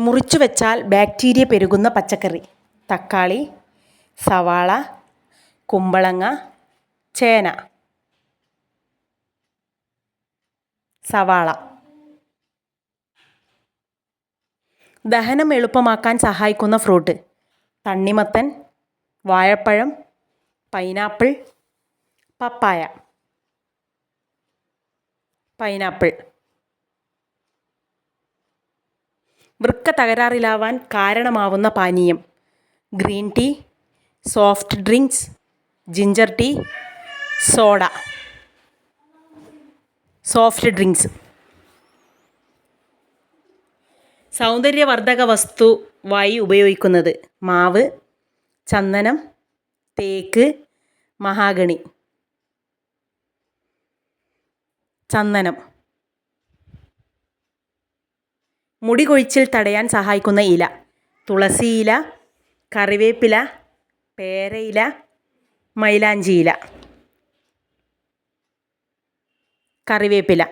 മുറിച്ചു വെച്ചാൽ ബാക്ടീരിയ പെരുകുന്ന പച്ചക്കറി. തക്കാളി സവാള കുമ്പളങ്ങ ചേന സവാള. ദഹനം എളുപ്പമാക്കാൻ സഹായിക്കുന്ന ഫ്രൂട്ട്. തണ്ണിമത്തൻ വാഴപ്പഴം പൈനാപ്പിൾ പപ്പായ. പൈനാപ്പിൾ. വൃക്ക തകരാറിലാവാൻ കാരണമാവുന്ന പാനീയം. Green tea soft drinks ginger tea soda. Soft drinks. സൗന്ദര്യവർദ്ധക വസ്തുവായി ഉപയോഗിക്കുന്നത് മാവ് ചന്ദനം തേക്ക് മഹാഗണി. ചന്ദനം. മുടി കൊഴിച്ചിൽ തടയാൻ സഹായിക്കുന്ന ഇല. തുളസി ഇല കറിവേപ്പില പേരയില മൈലാഞ്ചി ഇല. കറിവേപ്പില.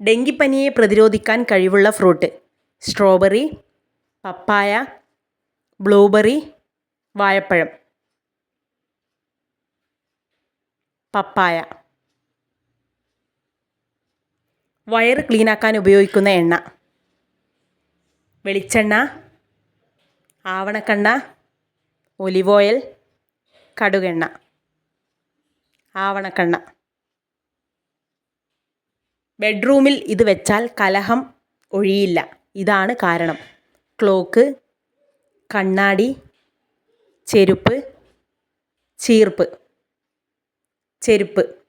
ഡെങ്കിപ്പനിയെ പ്രതിരോധിക്കാൻ കഴിവുള്ള ഫ്രൂട്ട്. സ്ട്രോബെറി പപ്പായ ബ്ലൂബെറി വാഴപ്പഴം. പപ്പായ. വയറ് ക്ലീനാക്കാൻ ഉപയോഗിക്കുന്ന എണ്ണ. വെളിച്ചെണ്ണ ആവണക്കെണ്ണ ഒലിവ് ഓയിൽ കടുകെണ്ണ. ആവണക്കെണ്ണ. ബെഡ്റൂമിൽ ഇത് വെച്ചാൽ കലഹം ഒഴിയില്ല. ഇതാണ് കാരണം. ക്ലോക്ക് കണ്ണാടി ചെരുപ്പ് ചീർപ്പ്. ചെരുപ്പ്.